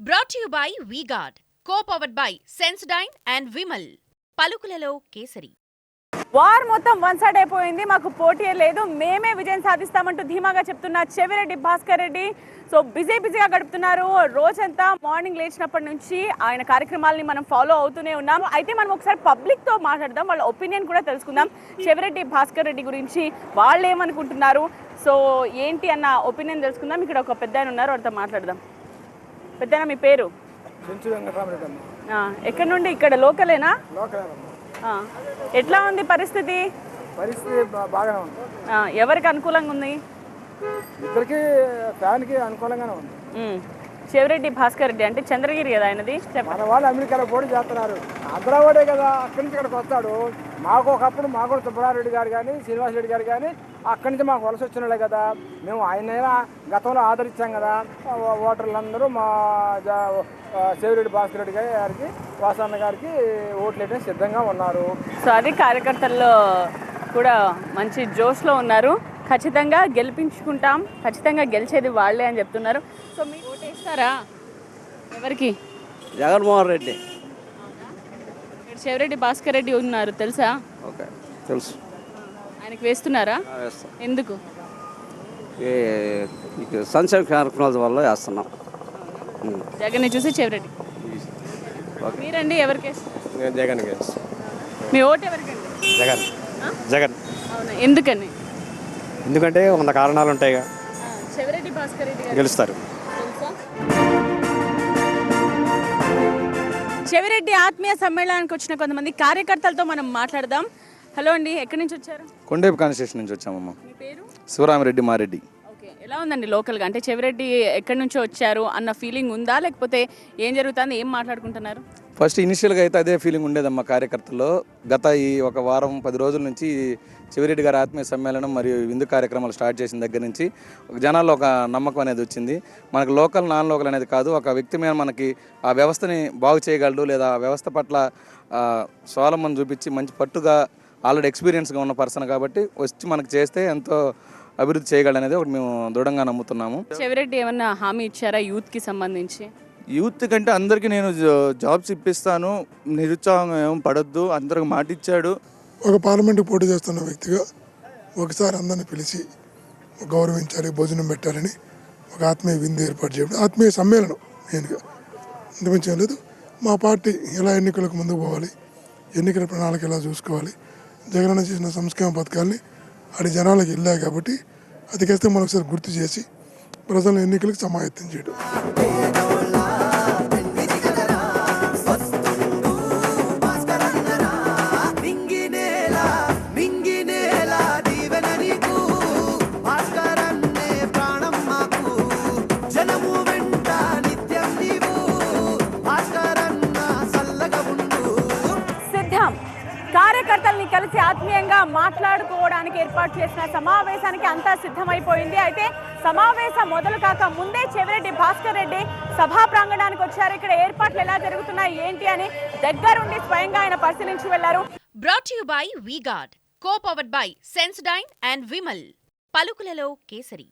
Brought you by VGuard co powered by Sensodyne and Vimal పలుకులలో kesari. War మొత్తం one side అయిపోయింది. మాకు పోటీ లేదు. మేమే విజయం సాధిస్తామంటూ ధీమాగా చెప్తున్న చెవిరెడ్డి భాస్కర్ రెడ్డి. సో బిజీ బిజీగా గడుపుతున్నారు. రోజంతా మార్నింగ్ లేచినప్పటి నుంచి ఆయన కార్యక్రమాలని మనం ఫాలో అవుతూనే ఉన్నాం అయితే మనం ఒకసారి పబ్లిక్తో మాట్లాడదాం. వాళ్ళ ఒపీనియన్ కూడా తెలుసుకుందాం. చెవిరెడ్డి భాస్కర్ రెడ్డి గురించి వాళ్ళు ఏమనుకుంటున్నారు సో ఏంటి అన్న ఒపీనియన్ తెలుసుకుందాం. ఇక్కడ ఒక పెద్ద ఆయన ఉన్నారు. వాళ్ళతో మాట్లాడదాం. పెద్ద మీ పేరు? ఎక్కడి నుండి? ఇక్కడ లోకలేనా? ఎట్లా ఉంది పరిస్థితి? పరిస్థితి బాగానే ఉంది. ఎవరికి అనుకూలంగా ఉంది? ఇద్దరికి ఫ్యాన్కి అనుకూలంగానే ఉంది. ఉమ్. శివరెడ్డి భాస్కర్ రెడ్డి అంటే చంద్రగిరి కదా ఆయనది? చెప్ప మన వాళ్ళు అమెరికాలో పోటీ చేస్తున్నారు. ఆంధ్ర వాడే కదా అక్కడి నుంచి ఇక్కడికి వస్తాడు. మాకు ఒకప్పుడు మాకు కూడా సుబ్బారెడ్డి గారు కానీ శ్రీనివాస్ రెడ్డి గారు కానీ అక్కడి నుంచి మాకు వలస వచ్చిన వాళ్ళే కదా. మేము ఆయన గతంలో ఆదరించాం కదా. ఓటర్లందరూ మా జా- ఆ, శివరెడ్డి భాస్కర్ రెడ్డి గారికి వాసన్న గారికి ఓట్లు సిద్ధంగా ఉన్నారు. సో అది కార్యకర్తల్లో కూడా మంచి జోష్లో ఉన్నారు. ఖచ్చితంగా గెలిపించుకుంటాం. ఖచ్చితంగా గెలిచేది వాళ్ళే అని చెప్తున్నారు. సో మీరు ఓటేస్తారా ఎవరికి? జగన్మోహన్ రెడ్డి. శివరెడ్డి భాస్కర్ రెడ్డి ఉన్నారు తెలుసా? ఓకే తెలుసు. ఆయనకి వేస్తున్నారా? ఆ, వేస్తాం. ఎందుకు? సంక్షేమ కార్యక్రమాల వల్ల వేస్తున్నాం. ఉం. జగన్ని చూసి శివరెడ్డి. మీరండి ఎవరికి జగన్ మీ ఓటు ఎవరికండి? జగన్? జగన్. అవునా? ఎందుకని? ఎందుకంటే వంద కారణాలు ఉంటాయిగా. ఆ, శివరెడ్డి భాస్కర్ రెడ్డి గారు. గెలుస్తారు. చెవిరెడ్డి ఆత్మీయ సమ్మేళనానికి వచ్చిన కొంతమంది కార్యకర్తలతో మనం మాట్లాడదాం. హలో అండి ఎక్కడి నుంచి వచ్చారు? కొండేపు కాన్స్టిట్యూషన్ నుంచి వచ్చామమ్మ. మీ పేరు? శివరామిరెడ్డి మారెడ్డి. ఓకే ఎలా ఉందండి లోకల్గా? అంటే చెవిరెడ్డి ఎక్కడి నుంచో వచ్చారు అన్న ఫీలింగ్ ఉందా? లేకపోతే ఏం జరుగుతుంది? ఏం మాట్లాడుకుంటున్నారు? ఫస్ట్ ఇనిషియల్గా అయితే అదే ఫీలింగ్ ఉండేదమ్మా కార్యకర్తల్లో. గత ఈ ఒక వారం పది రోజుల నుంచి చివరెడ్డి గారి ఆత్మీయ సమ్మేళనం మరియు విందు కార్యక్రమాలు స్టార్ట్ చేసిన దగ్గర నుంచి జనాల్లో ఒక నమ్మకం అనేది వచ్చింది. మనకు లోకల్ నాన్ లోకల్ అనేది కాదు ఒక వ్యక్తి మీద మనకి ఆ వ్యవస్థని బాగు చేయగలడు లేదా ఆ వ్యవస్థ పట్ల స్వాలంబం చూపించి మంచి పట్టుగా ఆల్రెడీ ఎక్స్పీరియన్స్గా ఉన్న పర్సన్ కాబట్టి వచ్చి మనకు చేస్తే ఎంతో అభివృద్ధి చేయగలనేది ఒకటి మేము దృఢంగా నమ్ముతున్నాము. చెవిరెడ్డి ఏమన్నా హామీ ఇచ్చారా యూత్కి సంబంధించి? యూత్ కంటే అందరికీ నేను జాబ్స్ ఇప్పిస్తాను. నిరుత్సాహం ఏం పడద్దు. అందరికి మాట ఇచ్చాడు. ఒక పార్లమెంటు పోటీ చేస్తున్న వ్యక్తిగా ఒకసారి అందరిని పిలిచి గౌరవించాలి భోజనం పెట్టాలని ఒక ఆత్మీయ విందు ఏర్పాటు చేయడం ఆత్మీయ సమ్మేళనం మెయిన్గా. ఇంతమించి లేదు. మా పార్టీ ఎలా ఎన్నికలకు ముందుకు పోవాలి ఎన్నికల ప్రణాళిక ఎలా చూసుకోవాలి జగనన్న చేసిన సంక్షేమ పథకాల్ని అది జనాలకు వెళ్ళాయి కాబట్టి అది కాస్త మరొకసారి గుర్తు చేసి ప్రజలను ఎన్నికలకు సమాయత్తం చేయడం. కార్యకర్తల్ని కలిసి ఆత్మీయంగా మాట్లాడుకోవడానికి ఏర్పాటు చేసిన సమావేశానికి అంతా సిద్ధమైపోయింది. అయితే సమావేశం మొదలు కాక ముందే చెవిరెడ్డి భాస్కర్ రెడ్డి సభా ప్రాంగణానికి వచ్చారు. ఇక్కడ ఏర్పాట్లు ఎలా జరుగుతున్నాయి ఏంటి అని దగ్గరుండి స్వయంగా ఆయన పరిశీలించి వెళ్ళారు. Brought you by VGuard co powered by Sensodyne and Vimal పలుకులలో kesari.